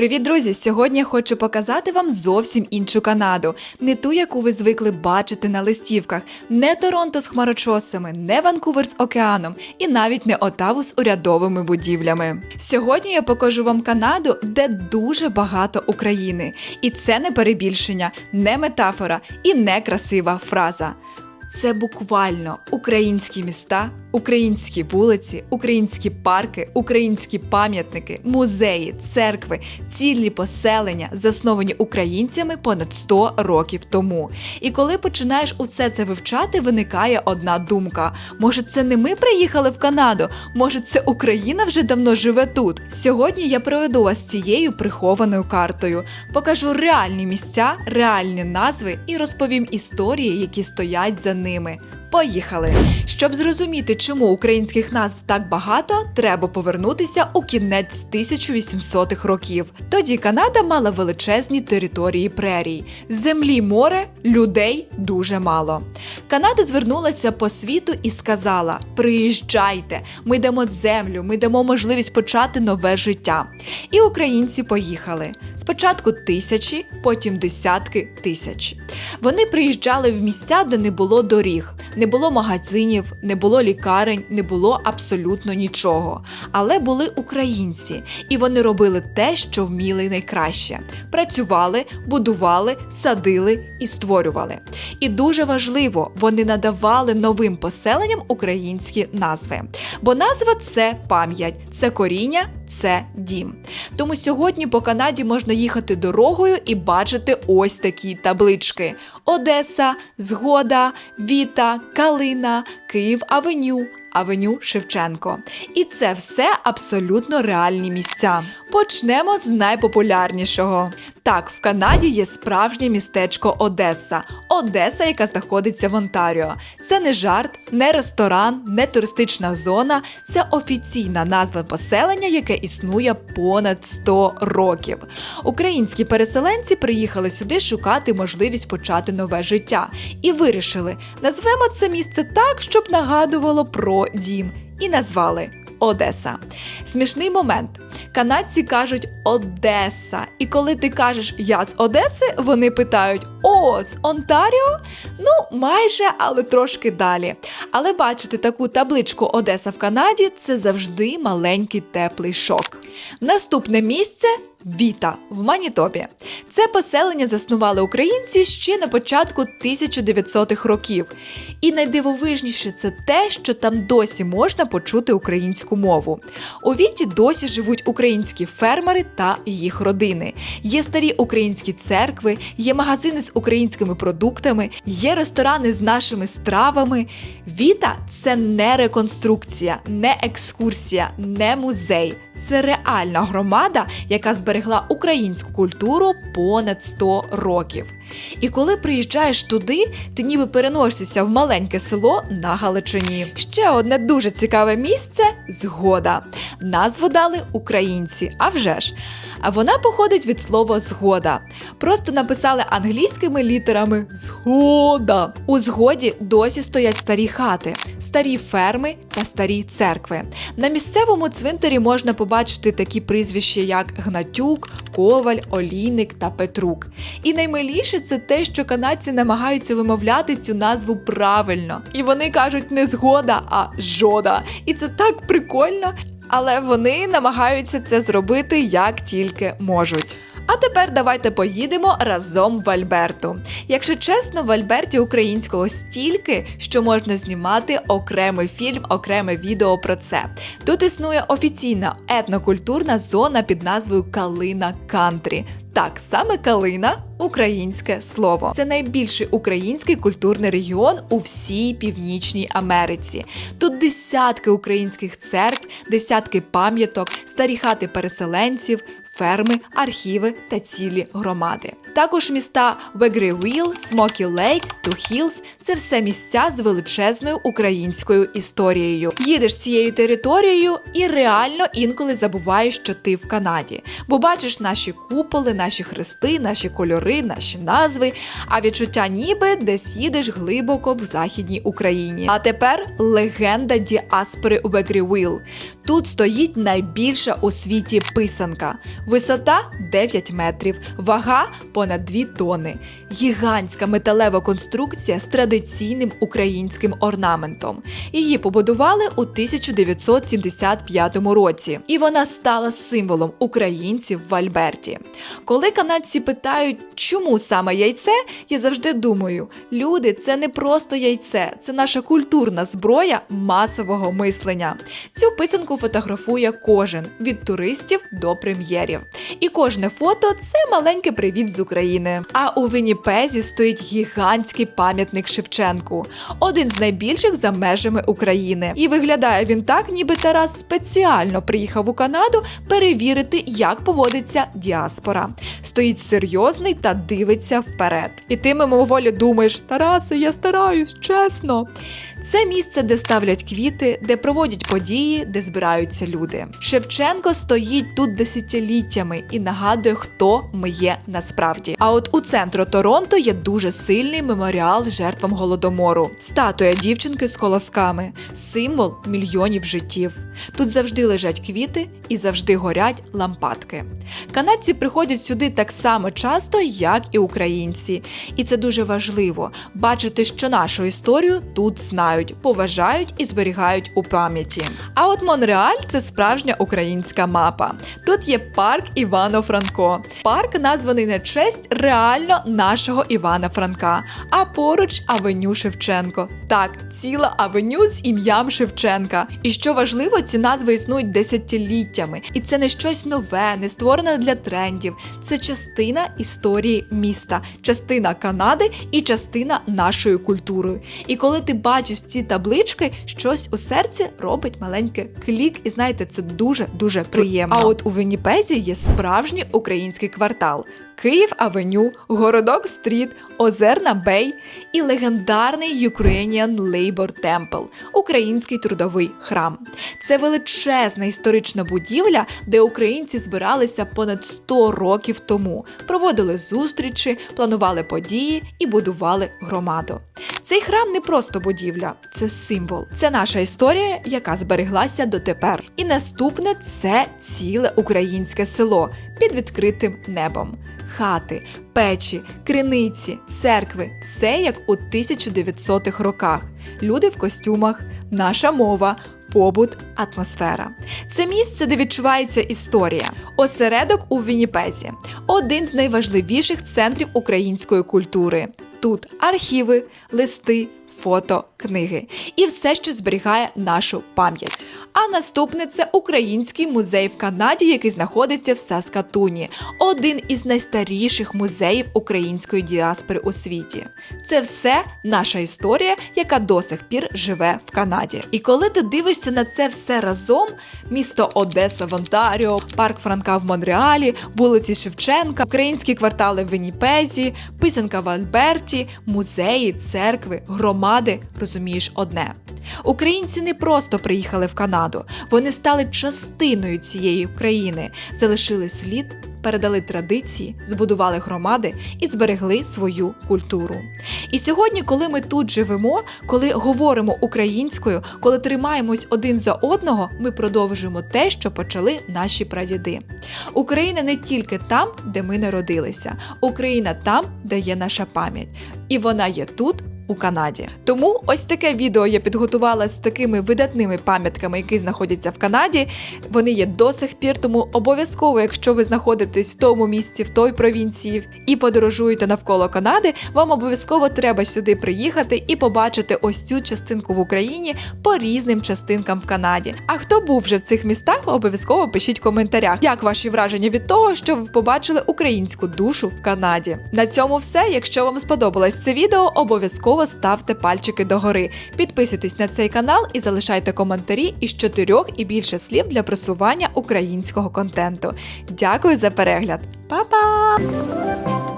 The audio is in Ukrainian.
Привіт, друзі! Сьогодні хочу показати вам зовсім іншу Канаду, не ту, яку ви звикли бачити на листівках, не Торонто з хмарочосами, не Ванкувер з океаном і навіть не Отаву з урядовими будівлями. Сьогодні я покажу вам Канаду, де дуже багато України. І це не перебільшення, не метафора і не красива фраза. Це буквально українські міста, українські вулиці, українські парки, українські пам'ятники, музеї, церкви, цілі поселення, засновані українцями понад 100 років тому. І коли починаєш усе це вивчати, виникає одна думка: може, це не ми приїхали в Канаду? Може, це Україна вже давно живе тут? Сьогодні я проведу вас цією прихованою картою, покажу реальні місця, реальні назви і розповім історії, які стоять за ними. Поїхали! Щоб зрозуміти, чому українських назв так багато, треба повернутися у кінець 1800-х років. Тоді Канада мала величезні території прерій, землі, море, людей дуже мало. Канада звернулася по світу і сказала: Приїжджайте, ми дамо землю, ми дамо можливість почати нове життя. І українці поїхали. Спочатку тисячі, потім десятки тисяч. Вони приїжджали в місця, де не було доріг, не було магазинів, не було лікарень, не було абсолютно нічого. Але були українці, і вони робили те, що вміли найкраще: працювали, будували, садили і створювали. І дуже важливо, вони надавали новим поселенням українські назви. Бо назва це пам'ять, це коріння, це дім. Тому сьогодні по Канаді можна їхати дорогою і бачити ось такі таблички: Одеса, Згода, Віта, Калина, Київ Авеню. Авеню Шевченко. І це все абсолютно реальні місця. Почнемо з найпопулярнішого. Так, в Канаді є справжнє містечко Одеса. Одеса, яка знаходиться в Онтаріо. Це не жарт, не ресторан, не туристична зона. Це офіційна назва поселення, яке існує понад 100 років. Українські переселенці приїхали сюди шукати можливість почати нове життя і вирішили, назвемо це місце так, щоб нагадувало про дім, і назвали Одеса. Смішний момент. Канадці кажуть Одеса. І коли ти кажеш Я з Одеси, вони питають О, з Онтаріо? Ну, майже, але трошки далі. Але бачити таку табличку Одеса в Канаді це завжди маленький теплий шок. Наступне місце. Віта в Манітобі. Це поселення заснували українці ще на початку 1900-х років. І найдивовижніше це те, що там досі можна почути українську мову. У Віті досі живуть українські фермери та їх родини. Є старі українські церкви, є магазини з українськими продуктами, є ресторани з нашими стравами. Віта це не реконструкція, не екскурсія, не музей. Це реальна громада, яка зберегла українську культуру понад 100 років. І коли приїжджаєш туди, ти ніби переносишся в маленьке село на Галичині. Ще одне дуже цікаве місце згода. Назву дали українці, а вже ж. А вона походить від слова згода. Просто написали англійськими літерами згода. У згоді досі стоять старі хати, старі ферми та старі церкви. На місцевому цвинтарі можна побачити такі прізвища, як Гнатюк, Коваль, Олійник та Петрук. І наймиліше це те, що канадці намагаються вимовляти цю назву правильно. І вони кажуть не згода, а жода. І це так прикольно. Але вони намагаються це зробити як тільки можуть. А тепер давайте поїдемо разом в Альберту. Якщо чесно, в Альберті українського стільки, що можна знімати окремий фільм, окреме відео про це. Тут існує офіційна етнокультурна зона під назвою Калина Кантрі. Так, саме Калина українське слово. Це найбільший український культурний регіон у всій Північній Америці. Тут десятки українських церкв, десятки пам'яток, старі хати переселенців, ферми, архіви та цілі громади. Також міста Вегрівіл, Смокі Лейк, Ту Хілс – це все місця з величезною українською історією. Їдеш цією територією і реально інколи забуваєш, що ти в Канаді, бо бачиш наші куполи, наші хрести, наші кольори, наші назви. А відчуття ніби десь їдеш глибоко в західній Україні. А тепер легенда діаспори Вегрівіл. Тут стоїть найбільша у світі писанка. Висота 9 метрів, вага понад 2 тони. Гігантська металева конструкція з традиційним українським орнаментом. Її побудували у 1975 році, і вона стала символом українців в Альберті. Коли канадці питають, чому саме яйце, я завжди думаю: люди, це не просто яйце, це наша культурна зброя масового мислення. Цю писанку фотографує кожен від туристів до прем'єрів. І кожне фото це маленький привіт з України. А у Вінніпезі стоїть гігантський пам'ятник Шевченку, один з найбільших за межами України. І виглядає він так, ніби Тарас спеціально приїхав у Канаду перевірити, як поводиться діаспора. Стоїть серйозний та дивиться вперед. І ти мимоволі думаєш, Тарасе, я стараюсь, чесно. Це місце, де ставлять квіти, де проводять події, де збираються люди. Шевченко стоїть тут десятиліттями і нагадує, хто ми є насправді. А от у центру Торонто є дуже сильний меморіал жертвам голодомору, статуя дівчинки з колосками, символ мільйонів життів. Тут завжди лежать квіти і завжди горять лампадки. Канадці приходять сюди так само часто, як і українці, і це дуже важливо бачити, що нашу історію тут знають, поважають і зберігають у пам'яті. А от Монреаль це справжня українська мапа. Тут є парк Івано Франко. Парк названий на честь реально нашого Івана Франка, а поруч авеню Шевченко. Так, ціла авеню з ім'ям Шевченка. І що важливо, ці назви існують десятиліттями, і це не щось нове, не створене для трендів. Це частина історії міста, частина Канади і частина нашої культури. І коли ти бачиш ці таблички, щось у серці робить маленький клік, і знаєте, це дуже дуже приємно. А от у Вінніпезі є справжній український квартал. Київ Авеню, Городок Стріт, Озерна Бей і легендарний Ukrainian Labor Temple – український трудовий храм. Це величезна історична будівля, де українці збиралися понад 100 років тому, проводили зустрічі, планували події і будували громаду. Цей храм не просто будівля, це символ. Це наша історія, яка збереглася дотепер. І наступне це ціле українське село під відкритим небом. Хати, печі, криниці, церкви все як у 1900-х роках. Люди в костюмах, наша мова. Побут, атмосфера. Це місце, де відчувається історія. Осередок у Вінніпезі один з найважливіших центрів української культури. Тут архіви, листи, фото, книги і все, що зберігає нашу пам'ять. А наступне це Український музей в Канаді, який знаходиться в Саскатуні, один із найстаріших музеїв української діаспори у світі. Це все наша історія, яка до сих пір живе в Канаді. І коли ти дивишся на це все разом: місто Одеса в Онтаріо, парк Франка в Монреалі, вулиці Шевченка, українські квартали в Вінніпезі, писанка в Альберті, музеї, церкви, громади, розумієш одне. Українці не просто приїхали в Канаду, вони стали частиною цієї країни, залишили слід, передали традиції, збудували громади і зберегли свою культуру. І сьогодні, коли ми тут живемо, коли говоримо українською, коли тримаємось один за одного, ми продовжуємо те, що почали наші прадіди. Україна не тільки там, де ми народилися, Україна там, де є наша пам'ять, і вона є тут у Канаді. Тому ось таке відео я підготувала з такими видатними пам'ятками, які знаходяться в Канаді. Вони є до сих пір, тому обов'язково, якщо ви знаходитесь в тому місці, в той провінції і подорожуєте навколо Канади, вам обов'язково треба сюди приїхати і побачити ось цю частинку в Україні по різним частинкам в Канаді. А хто був вже в цих містах, обов'язково пишіть в коментарях, як ваші враження від того, що ви побачили українську душу в Канаді. На цьому все. Якщо вам сподобалось це відео, обов'язково ставте пальчики догори. Підписуйтесь на цей канал і залишайте коментарі із чотирьох і більше слів для просування українського контенту. Дякую за перегляд, Па-па!